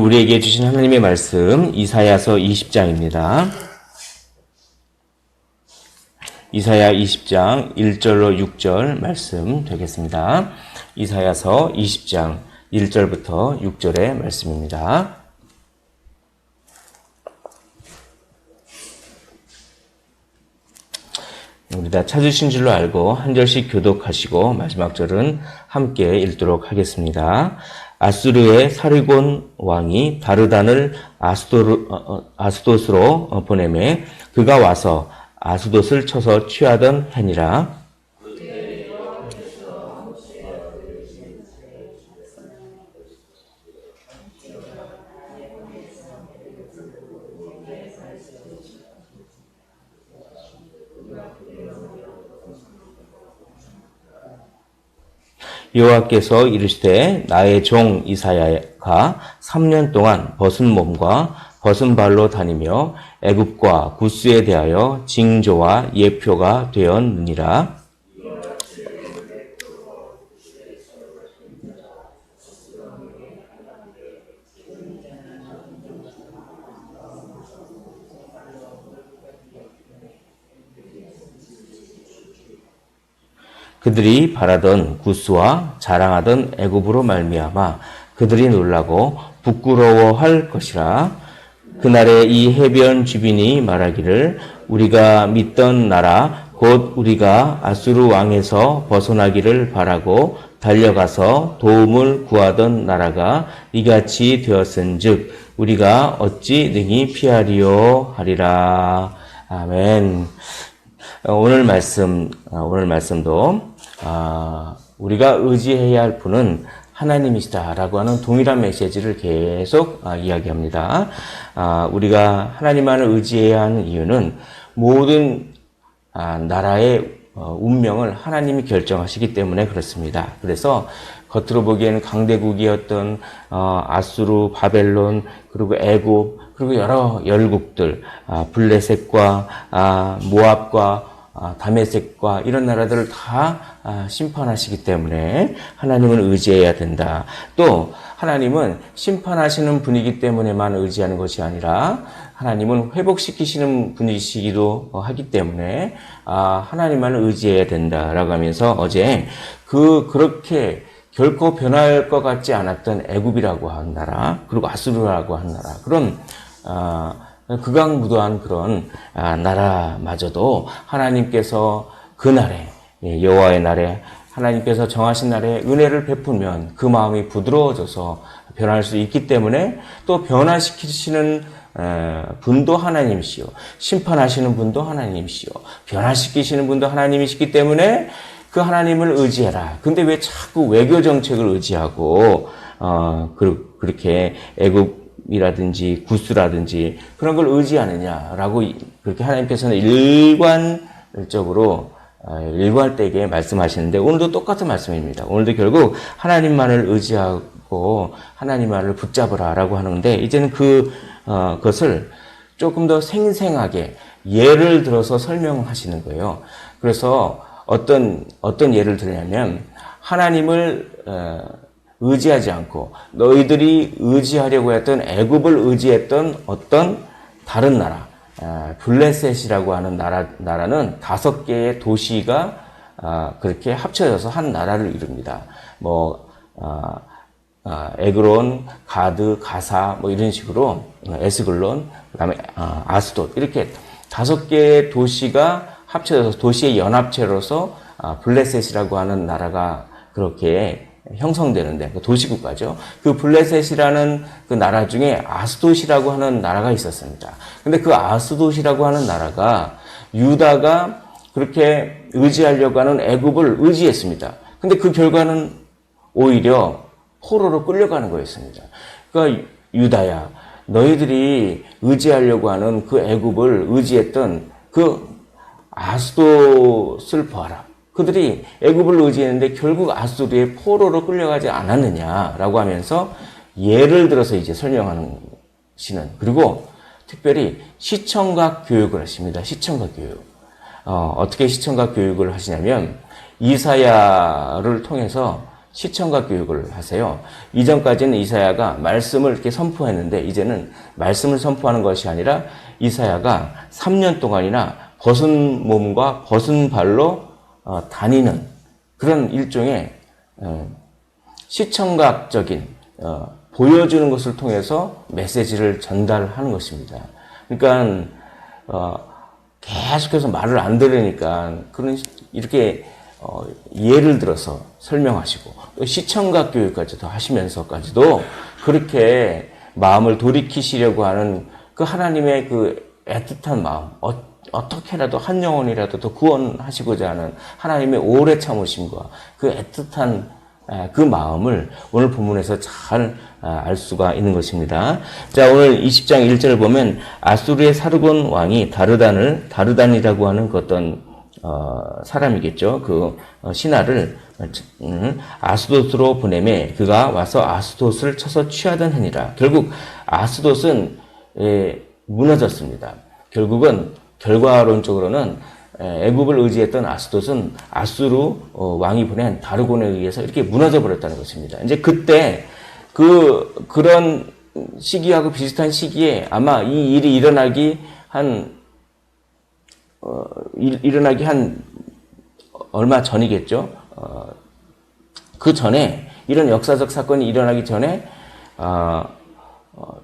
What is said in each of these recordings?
오늘 우리에게 주신 하나님의 말씀 이사야서 20장입니다. 이사야 20장 1절로 6절 말씀 되겠습니다. 이사야서 20장 1절부터 6절의 말씀입니다. 우리 다 찾으신 줄로 알고 한 절씩 교독하시고 마지막 절은 함께 읽도록 하겠습니다. 아수르의 사르곤 왕이 다르단을 아스도르, 어, 어, 어, 보내매 그가 와서 아스돗을 쳐서 취하던 해니라. 여호와께서 이르시되 나의 종 이사야가 3년 동안 벗은 몸과 벗은 발로 다니며 애굽과 구스에 대하여 징조와 예표가 되었느니라. 그들이 바라던 구스와 자랑하던 애굽으로 말미암아 그들이 놀라고 부끄러워할 것이라. 그날에 이 해변 주민이 말하기를 우리가 믿던 나라 곧 우리가 아수르 왕에서 벗어나기를 바라고 달려가서 도움을 구하던 나라가 이같이 되었은즉 우리가 어찌 능히 피하리요? 하리라. 아멘. 오늘 말씀 오늘 말씀도 아, 우리가 의지해야 할 분은 하나님이시다라고 하는 동일한 메시지를 계속 아, 이야기합니다. 아, 우리가 하나님만을 의지해야 하는 이유는 모든 아, 나라의 어, 운명을 하나님이 결정하시기 때문에 그렇습니다. 그래서 겉으로 보기에는 강대국이었던 어, 아수르, 바벨론, 그리고 애굽, 그리고 여러 열국들, 아, 블레셋과 아, 모압과 아, 다메섹과 이런 나라들을 다 아, 심판하시기 때문에 하나님을 의지해야 된다. 또 하나님은 심판하시는 분이기 때문에만 의지하는 것이 아니라 하나님은 회복시키시는 분이시기도 하기 때문에 아, 하나님만을 의지해야 된다라고 하면서 어제 그 그렇게 결코 변할 것 같지 않았던 애굽이라고 한 나라 그리고 아수르라고 한 나라 그런 극악무도한 그런 아, 나라마저도 하나님께서 그 날에 예, 여호와의 날에 하나님께서 정하신 날에 은혜를 베풀면 그 마음이 부드러워져서 변할 수 있기 때문에 또 변화시키시는 분도 하나님이시요 심판하시는 분도 하나님이시요 변화시키시는 분도 하나님이시기 때문에 그 하나님을 의지해라. 근데 왜 자꾸 외교 정책을 의지하고 어 그렇게 애국 이라든지 구스라든지 그런 걸 의지하느냐라고 그렇게 하나님께서는 일관적으로 아, 일관되게 말씀하시는데 오늘도 똑같은 말씀입니다. 오늘도 결국 하나님만을 의지하고 하나님만을 붙잡으라라고 하는데 이제는 그 어, 것을 조금 더 생생하게 예를 들어서 설명하시는 거예요. 그래서 어떤 어떤 예를 들냐면 하나님을 어, 의지하지 않고 너희들이 의지하려고 했던 애굽을 의지했던 어떤 다른 나라 아, 블레셋이라고 하는 나라 나라는 다섯 개의 도시가 아, 그렇게 합쳐져서 한 나라를 이룹니다. 뭐 아, 에그론, 가드, 가사 뭐 이런 식으로 에스글론, 그다음에 아스돗 이렇게 다섯 개의 도시가 합쳐져서 도시의 연합체로서 블레셋이라고 하는 나라가 그렇게 형성되는데 그 도시국가죠. 그 블레셋이라는 그 나라 중에 아스돗이라고 하는 나라가 있었습니다. 근데 그 아스돗이라고 하는 나라가 유다가 그렇게 의지하려고 하는 애굽을 의지했습니다. 근데 그 결과는 오히려 포로로 끌려가는 거였습니다. 그러니까 유다야, 너희들이 의지하려고 하는 그 애굽을 의지했던 그 아스돗을 봐라. 그들이 애굽을 의지했는데 결국 아수르의 포로로 끌려가지 않았느냐라고 하면서 예를 들어서 이제 설명하는 시는 그리고 특별히 시청각 교육을 하십니다. 시청각 교육. 어, 어떻게 시청각 교육을 하시냐면 이사야를 통해서 시청각 교육을 하세요. 이전까지는 이사야가 말씀을 이렇게 선포했는데 이제는 말씀을 선포하는 것이 아니라 이사야가 3년 동안이나 벗은 몸과 벗은 발로 어, 다니는 그런 일종의 어, 시청각적인 어, 보여주는 것을 통해서 메시지를 전달하는 것입니다. 그러니까 어, 계속해서 말을 안 들으니까 그런 시- 이렇게 어, 예를 들어서 설명하시고 또 시청각 교육까지도 하시면서까지도 그렇게 마음을 돌이키시려고 하는 그 하나님의 그 애틋한 마음 어, 어떻게라도 한 영혼이라도 더 구원하시고자 하는 하나님의 오래 참으심과 그 애틋한 아, 그 마음을 오늘 본문에서 잘 알 수가 있는 것입니다. 자, 오늘 20장 1절을 보면 아수르의 사르곤 왕이 다르단을 다르단이라고 하는 그 어떤 어, 사람이겠죠. 그 어, 신하를 음, 아스돗으로 보내매 그가 와서 아스돗을 쳐서 취하던 해니라. 결국 아스돗은 예, 무너졌습니다. 결국은 결과론적으로는 에, 애굽을 의지했던 아스돗은 아수르 어, 왕이 보낸 다르곤에 의해서 이렇게 무너져 버렸다는 것입니다. 이제 그때 그 그런 시기하고 비슷한 시기에 아마 이 일이 일어나기 한 어, 일, 일어나기 한 얼마 전이겠죠. 어, 그 전에 이런 역사적 사건이 일어나기 전에 어, 어,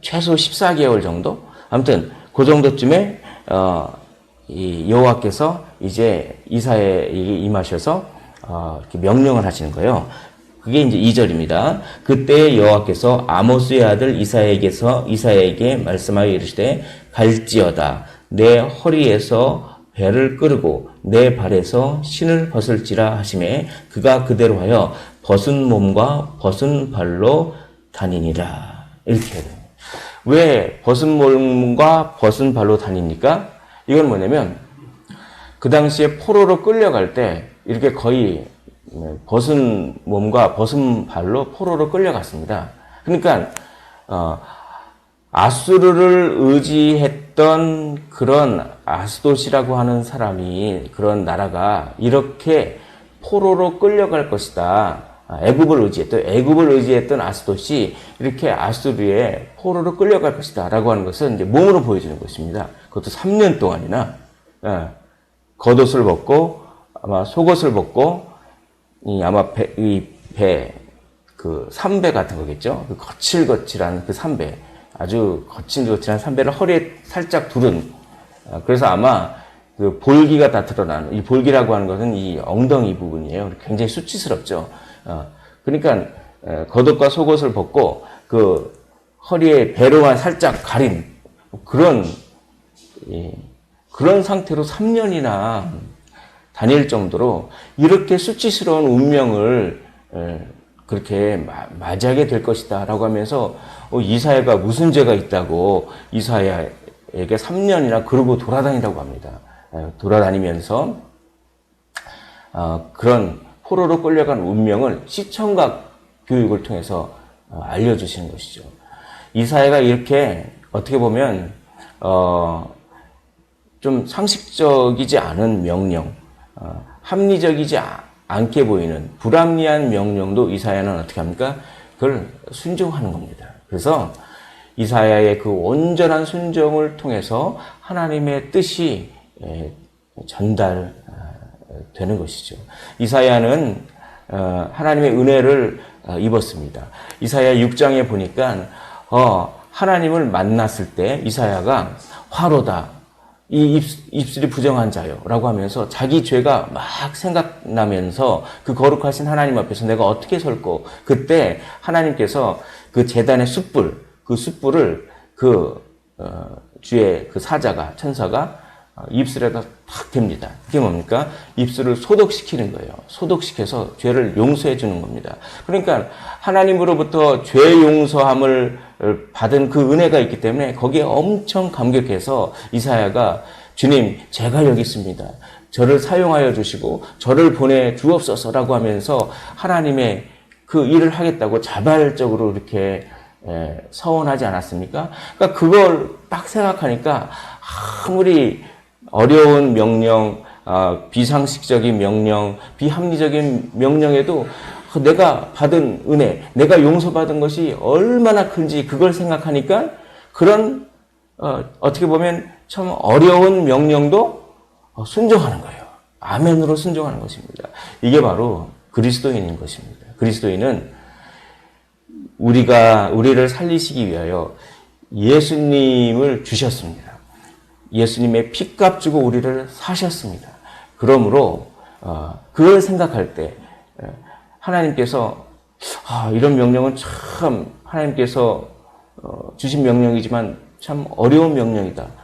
최소 14개월 정도 아무튼 그 정도쯤에 어, 이 여호와께서 이제 이사에 임하셔서 어, 명령을 하시는 거예요. 그게 이제 2절입니다. 그때 여호와께서 아모스의 아들 이사에게서 이사에게 말씀하여 이르시되 갈지어다 내 허리에서 배를 끄르고 내 발에서 신을 벗을지라 하심에 그가 그대로 하여 벗은 몸과 벗은 발로 다니니라 이렇게 해야 돼요. 왜 벗은 몸과 벗은 발로 다닙니까? 이건 뭐냐면 그 당시에 포로로 끌려갈 때 이렇게 거의 벗은 몸과 벗은 발로 포로로 끌려갔습니다. 그러니까 어, 아수르를 의지했던 그런 아스돗이라고 하는 사람이 그런 나라가 이렇게 포로로 끌려갈 것이다. 아, 애굽을 의지했던 애굽을 의지했던 아스돗이 이렇게 아수르에 포로로 끌려갈 것이다라고 하는 것은 이제 몸으로 보여주는 것입니다. 그것도 3년 동안이나 예, 겉옷을 벗고 아마 속옷을 벗고 이 아마 배, 이 배, 그 삼배 같은 거겠죠. 그 거칠거칠한 그 삼배, 아주 거칠거칠한 삼배를 허리에 살짝 두른. 아, 그래서 아마 그 볼기가 다 드러나는 이 볼기라고 하는 것은 이 엉덩이 부분이에요. 굉장히 수치스럽죠. 어, 그러니까 에, 겉옷과 속옷을 벗고 그 허리에 배로만 살짝 가린 그런 예, 그런 상태로 3년이나 다닐 정도로 이렇게 수치스러운 운명을 에, 그렇게 마- 맞이하게 될 것이다 라고 하면서 어, 이사야가 무슨 죄가 있다고 이사야에게 3년이나 그러고 돌아다니라고 합니다. 에, 돌아다니면서 어, 그런 포로로 끌려간 운명을 시청각 교육을 통해서 어, 알려주시는 것이죠. 이사야가 이렇게 어떻게 보면 어, 좀 상식적이지 않은 명령, 어, 합리적이지 아- 않게 보이는 불합리한 명령도 이사야는 어떻게 합니까? 그걸 순종하는 겁니다. 그래서 이사야의 그 온전한 순종을 통해서 하나님의 뜻이 에, 전달되는 것이죠. 이사야는 어, 하나님의 은혜를 어, 입었습니다. 이사야 6장에 보니까 어, 하나님을 만났을 때 이사야가 화로다. 이 입, 입술이 부정한 자요. 라고 하면서 자기 죄가 막 생각나면서 그 거룩하신 하나님 앞에서 내가 어떻게 설고 그때 하나님께서 그 재단의 숯불, 그 숯불을 그, 어, 주의 그 사자가, 천사가 어, 입술에다 탁 댑니다. 그게 뭡니까? 입술을 소독시키는 거예요. 소독시켜서 죄를 용서해 주는 겁니다. 그러니까 하나님으로부터 죄 용서함을 받은 그 은혜가 있기 때문에 거기에 엄청 감격해서 이사야가 주님, 제가 여기 있습니다. 저를 사용하여 주시고 저를 보내 주옵소서라고 하면서 하나님의 그 일을 하겠다고 자발적으로 이렇게 에, 서원하지 않았습니까? 그러니까 그걸 딱 생각하니까 아무리 어려운 명령, 아, 비상식적인 명령, 비합리적인 명령에도 내가 받은 은혜, 내가 용서받은 것이 얼마나 큰지 그걸 생각하니까 그런 어, 어떻게 보면 참 어려운 명령도 어, 순종하는 거예요. 아멘으로 순종하는 것입니다. 이게 바로 그리스도인인 것입니다. 그리스도인은 우리가 우리를 살리시기 위하여 예수님을 주셨습니다. 예수님의 피값 주고 우리를 사셨습니다. 그러므로 어, 그걸 생각할 때 어, 하나님께서 아, 이런 명령은 참 하나님께서 어, 주신 명령이지만 참 어려운 명령이다.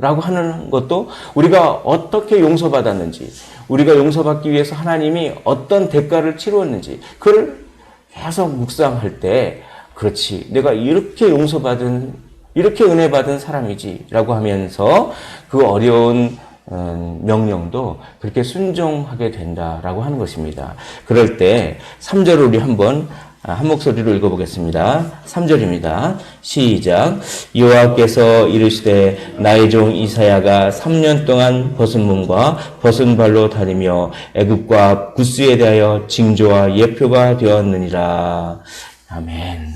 라고 하는 것도 우리가 어떻게 용서받았는지, 우리가 용서받기 위해서 하나님이 어떤 대가를 치루었는지, 그걸 계속 묵상할 때, 그렇지, 내가 이렇게 용서받은, 이렇게 은혜 받은 사람이지, 라고 하면서 그 어려운 음, 명령도 그렇게 순종하게 된다라고 하는 것입니다. 그럴 때 3절 우리 한번 아, 한 목소리로 읽어보겠습니다. 3절입니다. 시작. 여호와께서 이르시되 나의 종 이사야가 3년 동안 벗은 몸과 벗은 발로 다니며 애굽과 구스에 대하여 징조와 예표가 되었느니라. 아멘.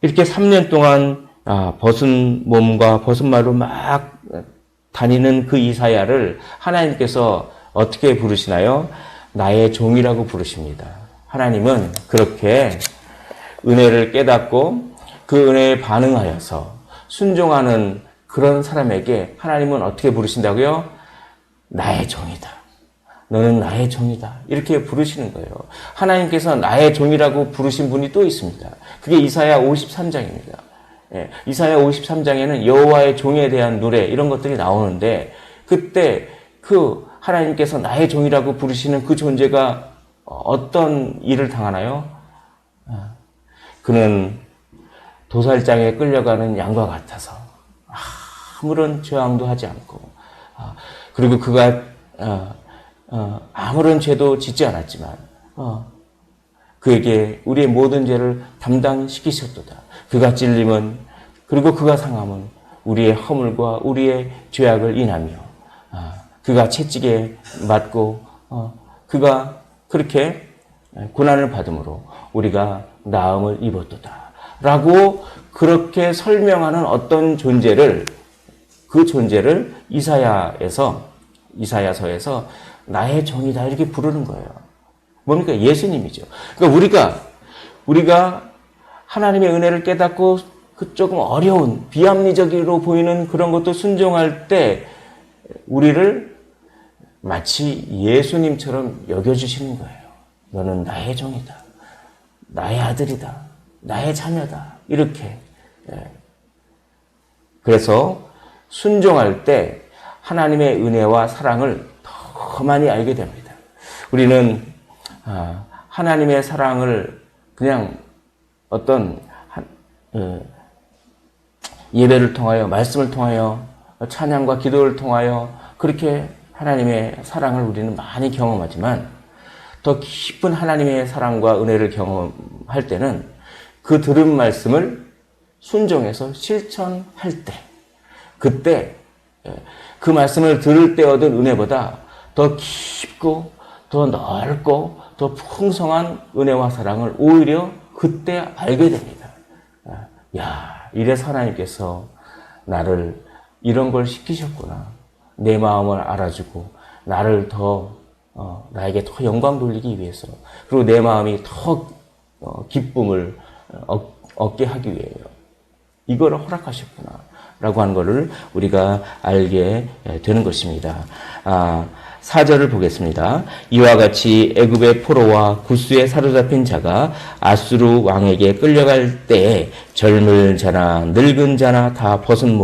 이렇게 3년 동안 아, 벗은 몸과 벗은 발로 막 다니는 그 이사야를 하나님께서 어떻게 부르시나요? 나의 종이라고 부르십니다. 하나님은 그렇게 은혜를 깨닫고 그 은혜에 반응하여서 순종하는 그런 사람에게 하나님은 어떻게 부르신다고요? 나의 종이다. 너는 나의 종이다. 이렇게 부르시는 거예요. 하나님께서 나의 종이라고 부르신 분이 또 있습니다. 그게 이사야 53장입니다. 예, 이사야 53장에는 여호와의 종에 대한 노래 이런 것들이 나오는데 그때 그 하나님께서 나의 종이라고 부르시는 그 존재가 어떤 일을 당하나요? 아, 그는 도살장에 끌려가는 양과 같아서 아무런 저항도 하지 않고 아, 그리고 그가 어, 어, 아무런 죄도 짓지 않았지만 어, 그에게 우리의 모든 죄를 담당시키셨도다. 그가 찔림은 그리고 그가 상함은 우리의 허물과 우리의 죄악을 인하며 그가 채찍에 맞고 그가 그렇게 고난을 받음으로 우리가 나음을 입었도다. 라고 그렇게 설명하는 어떤 존재를 그 존재를 이사야에서 이사야서에서 나의 종이다 이렇게 부르는 거예요. 뭡니까? 예수님이죠. 그러니까 우리가 우리가 하나님의 은혜를 깨닫고 그 조금 어려운 비합리적으로 보이는 그런 것도 순종할 때 우리를 마치 예수님처럼 여겨주시는 거예요. 너는 나의 종이다. 나의 아들이다. 나의 자녀다. 이렇게. 예. 그래서 순종할 때 하나님의 은혜와 사랑을 더 많이 알게 됩니다. 우리는 아, 하나님의 사랑을 그냥 어떤 어, 예배를 통하여 말씀을 통하여 찬양과 기도를 통하여 그렇게 하나님의 사랑을 우리는 많이 경험하지만 더 깊은 하나님의 사랑과 은혜를 경험할 때는 그 들은 말씀을 순종해서 실천할 때 그때 예, 그 말씀을 들을 때 얻은 은혜보다 더 깊고 더 넓고 더 풍성한 은혜와 사랑을 오히려 그때 알게 됩니다. 야, 이래서 하나님께서 나를 이런 걸 시키셨구나. 내 마음을 알아주고 나를 더 어, 나에게 더 영광 돌리기 위해서 그리고 내 마음이 더 어, 기쁨을 어, 얻게 하기 위해요. 이거를 허락하셨구나. 라고 하는 것을 우리가 알게 되는 것입니다. 아, 4절을 보겠습니다. 이와 같이 애굽의 포로와 구스에 사로잡힌 자가 아수르 왕에게 끌려갈 때에 젊은 자나 늙은 자나 다 벗은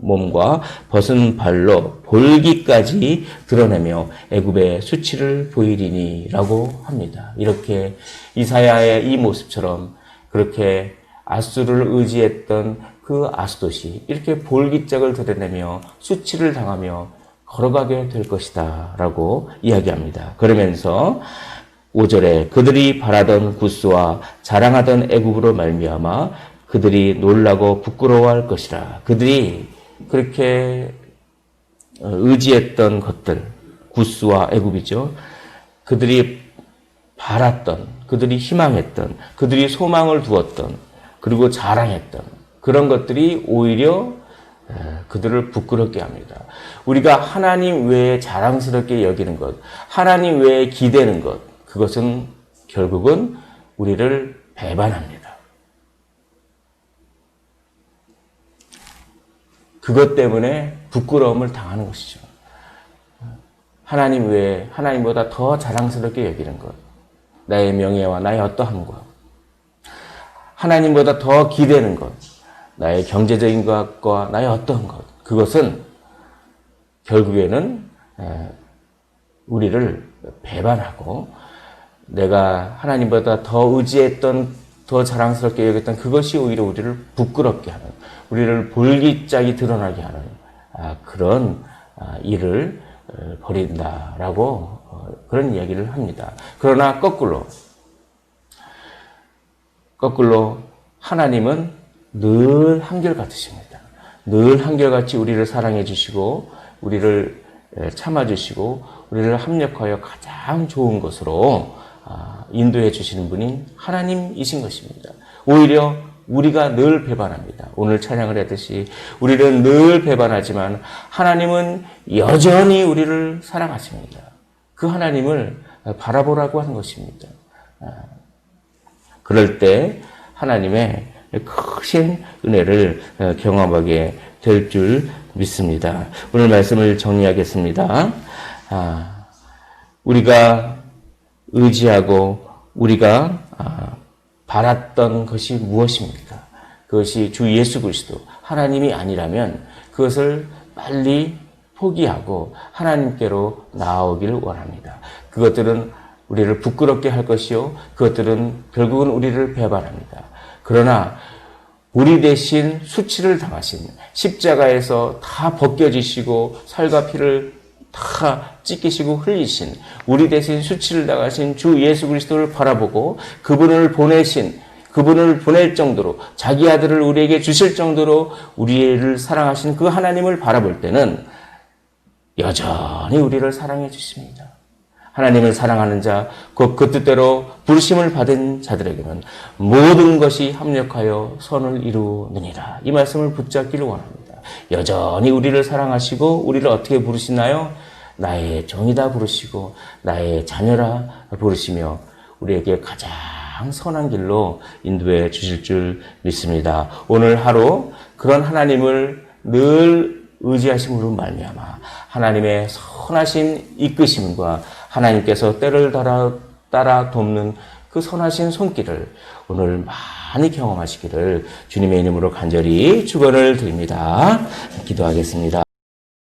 몸과 벗은 발로 볼기까지 드러내며 애굽의 수치를 보이리니라고 합니다. 이렇게 이사야의 이 모습처럼 그렇게 아수르를 의지했던 그 아스돗이 이렇게 볼기짝을 드러내며 수치를 당하며 걸어가게 될 것이다. 라고 이야기합니다. 그러면서 5절에 그들이 바라던 구스와 자랑하던 애굽으로 말미암아 그들이 놀라고 부끄러워할 것이라. 그들이 그렇게 의지했던 것들, 구스와 애굽이죠. 그들이 바랐던, 그들이 희망했던, 그들이 소망을 두었던, 그리고 자랑했던 그런 것들이 오히려 에, 그들을 부끄럽게 합니다. 우리가 하나님 외에 자랑스럽게 여기는 것, 하나님 외에 기대는 것, 그것은 결국은 우리를 배반합니다. 그것 때문에 부끄러움을 당하는 것이죠. 하나님 외에 하나님보다 더 자랑스럽게 여기는 것, 나의 명예와 나의 어떠한 것, 하나님보다 더 기대는 것, 나의 경제적인 것과 나의 어떠한 것, 그것은 결국에는 에, 우리를 배반하고 내가 하나님보다 더 의지했던 더 자랑스럽게 여겼던 그것이 오히려 우리를 부끄럽게 하는 우리를 볼기짝이 드러나게 하는 아, 그런 아, 일을 어, 벌인다라고 어, 그런 이야기를 합니다. 그러나 거꾸로 거꾸로 하나님은 늘 한결같으십니다. 늘 한결같이 우리를 사랑해 주시고 우리를 참아 주시고 우리를 합력하여 가장 좋은 것으로 아, 인도해 주시는 분이 하나님이신 것입니다. 오히려 우리가 늘 배반합니다. 오늘 찬양을 했듯이 우리는 늘 배반하지만 하나님은 여전히 우리를 사랑하십니다. 그 하나님을 바라보라고 하는 것입니다. 아, 그럴 때 하나님의 크신 은혜를 어, 경험하게 될 줄 믿습니다. 오늘 말씀을 정리하겠습니다. 아, 우리가 의지하고 우리가 아, 바랐던 것이 무엇입니까? 그것이 주 예수 그리스도 하나님이 아니라면 그것을 빨리 포기하고 하나님께로 나아오기를 원합니다. 그것들은 우리를 부끄럽게 할 것이요. 그것들은 결국은 우리를 배반합니다. 그러나 우리 대신 수치를 당하신 십자가에서 다 벗겨지시고 살과 피를 다 찢기시고 흘리신 우리 대신 수치를 당하신 주 예수 그리스도를 바라보고 그분을 보내신 그분을 보낼 정도로 자기 아들을 우리에게 주실 정도로 우리를 사랑하신 그 하나님을 바라볼 때는 여전히 우리를 사랑해 주십니다. 하나님을 사랑하는 자, 곧 그 뜻대로 부르심을 받은 자들에게는 모든 것이 합력하여 선을 이루느니라. 이 말씀을 붙잡기를 원합니다. 여전히 우리를 사랑하시고 우리를 어떻게 부르시나요? 나의 정이다 부르시고 나의 자녀라 부르시며 우리에게 가장 선한 길로 인도해 주실 줄 믿습니다. 오늘 하루 그런 하나님을 늘 의지하심으로 말미암아 하나님의 선하신 이끄심과 하나님께서 때를 따라, 따라 돕는 그 선하신 손길을 오늘 많이 경험하시기를 주님의 이름으로 간절히 축원을 드립니다. 기도하겠습니다.